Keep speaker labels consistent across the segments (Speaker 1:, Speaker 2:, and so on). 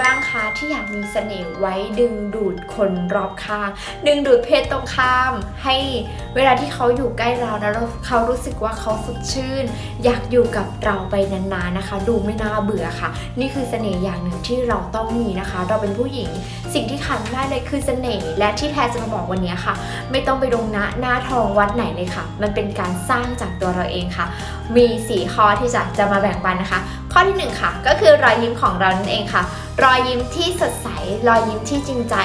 Speaker 1: บ้างคะที่อยากมีเสน่ห์ไว้ดึงดูดคนรอบข้าง ดึงดูดเพศตรงข้าม ให้เวลาที่เขาอยู่ใกล้เรานะเขารู้สึกว่าเขาสดชื่น อยากอยู่กับเราไปนานๆนะคะ ดูไม่น่าเบื่อค่ะ นี่คือเสน่ห์อย่างหนึ่งที่เราต้องมีนะคะ เราเป็นผู้หญิง สิ่งที่ขาดไม่ได้เลยคือเสน่ห์และที่แพรจะมาบอกวันนี้ค่ะ ไม่ต้องไปลงนะหน้าทองวัดไหนเลยค่ะ มันเป็นการสร้างจากตัวเราเองค่ะ มี4ข้อที่จะจะมาแบ่งปันนะคะ ข้อที่ 1 ค่ะ ก็คือรอยยิ้มของเรานั่นเองค่ะ รอยยิ้มที่สดใส รอยยิ้มที่จริงใจ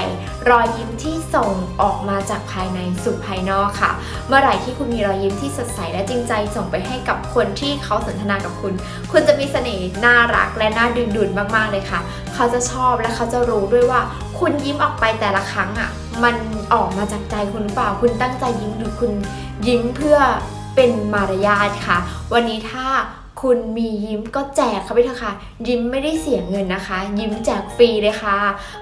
Speaker 1: รอยยิ้มที่ส่งออกมาจากภายในสู่ภายนอกค่ะ เมื่อไหร่ที่คุณมีรอยยิ้มที่สดใสและจริงใจ ส่งไปให้กับคนที่เขาสนทนากับคุณ คุณจะมีเสน่ห์น่ารักและน่าดึงดูดมากๆเลยค่ะ เขาจะชอบและเขาจะรู้ด้วยว่า คุณยิ้มออกไปแต่ละครั้งอะมันออกมาจากใจคุณหรือเปล่า คุณตั้งใจยิ้มหรือคุณยิ้มเพื่อเป็นมารยาทค่ะ วันนี้ถ้า คุณมียิ้มก็แจกเขาไปเถอะค่ะ ยิ้มไม่ได้เสียเงินนะคะ ยิ้มแจกฟรีเลยค่ะ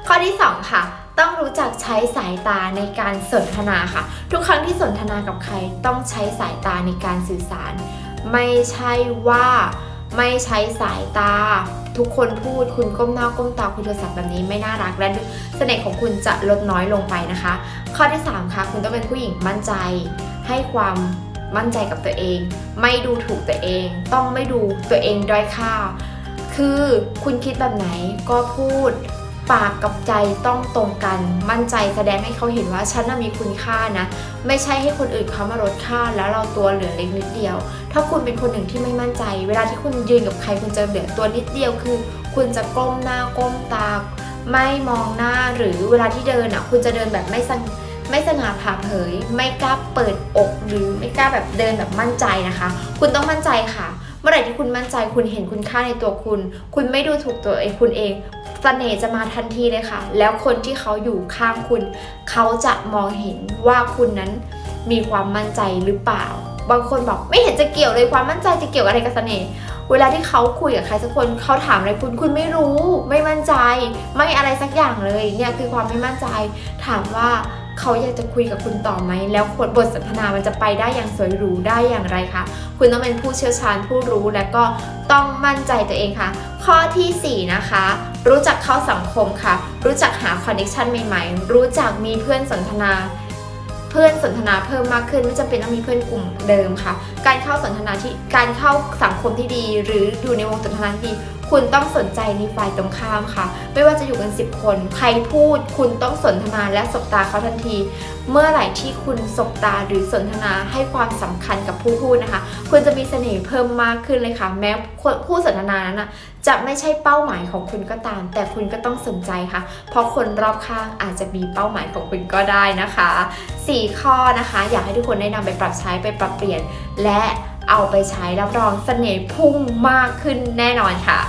Speaker 1: ข้อที่สองค่ะ ต้องรู้จักใช้สายตาในการสนทนาค่ะ ทุกครั้งที่สนทนากับใครต้องใช้สายตาในการสื่อสาร ไม่ใช่ว่าไม่ใช้สายตา ทุกคนพูดคุณก้มหน้าก้มตาคุยโทรศัพท์แบบนี้ไม่น่ารักและเสน่ห์ของคุณจะลดน้อยลงไปนะคะ ข้อที่ 3 ค่ะ คุณต้องเป็นผู้หญิงมั่นใจ ให้ความ มั่นใจกับตัวเอง ไม่ดูถูกตัวเอง ต้องไม่ดูตัวเองด้อยค่า คือคุณคิดแบบไหนก็พูดปากกับใจต้องตรงกัน มั่นใจแสดงให้เขาเห็นว่าฉันน่ะมีคุณค่านะ ไม่ใช่ให้คนอื่นเขามาลดค่า แล้วเราตัวเหลือเล็กนิดเดียว ถ้าคุณเป็นคนหนึ่งที่ไม่มั่นใจ เวลาที่คุณยืนกับใครคุณจะเหลือตัวนิดเดียวคือ คุณจะก้มหน้าก้มตา ไม่มองหน้าหรือเวลาที่เดินอะคุณจะเดินแบบไม่สงไม่สง่าผ่าเผย ไม่กล้าเปิดอกหรือไม่กล้าแบบเดินแบบมั่นใจนะคะ คุณต้องมั่นใจค่ะ เมื่อไหร่ที่คุณมั่นใจคุณเห็นคุณค่าในตัวคุณ คุณไม่ดูถูกตัวเองคุณเองเสน่ห์จะมาทันทีเลยค่ะ แล้วคนที่เขาอยู่ข้างคุณ เขาจะมองเห็นว่าคุณนั้นมีความมั่นใจหรือเปล่า บางคนบอกไม่เห็นจะเกี่ยวเลยความมั่นใจจะเกี่ยวอะไรกับเสน่ห์เวลาที่เขาคุยกับใครสักคนเขาถามอะไรคุณคุณไม่รู้ ไม่มั่นใจ ไม่อะไรสักอย่างเลยเนี่ยคือความไม่มั่นใจ ถามว่าเขาอยากจะคุยกับคุณต่อไหม แล้วบทสนทนามันจะไปได้อย่างสวยหรูได้อย่างไรคะ คุณต้องเป็นผู้เชี่ยวชาญผู้รู้และก็ต้องมั่นใจตัวเองค่ะ ข้อทีสี่4 นะคะ รู้จักเข้าสังคมค่ะ รู้จักหาคอนเนคชันใหม่ๆ รู้จักมีเพื่อนสนทนา พื่อนสนทนาเพิ่มมากขึ้นไม่จำเป็นต้องมีเพื่อนกลุ่มเดิมค่ะ การเข้าสนทนาที่การเข้าสังคมที่ดี หรืออยู่ในวงสนทนาที่ดีคุณต้องสนใจในฝ่ายตรงข้ามค่ะ ไม่ว่าจะอยู่กัน 10 คน ใครพูด คุณต้องสนทนาและสบตาเขาทันที เมื่อไหร่ที่คุณสบตาหรือสนทนาให้ความสำคัญกับผู้พูดนะคะ คุณจะมีเสน่ห์เพิ่มมากขึ้นเลยค่ะ แม้ผู้สนทนานั้นนะจะไม่ใช่เป้าหมายของคุณก็ตาม แต่คุณก็ต้องสนใจค่ะ เพราะคนรอบข้างอาจจะมีเป้าหมายของคุณก็ได้นะคะ 4 ข้อนะคะ อยากให้ทุกคนได้นำไปปรับใช้ไปปรับเปลี่ยน และเอาไปใช้รับรองเสน่ห์พุ่งมากขึ้นแน่นอนค่ะ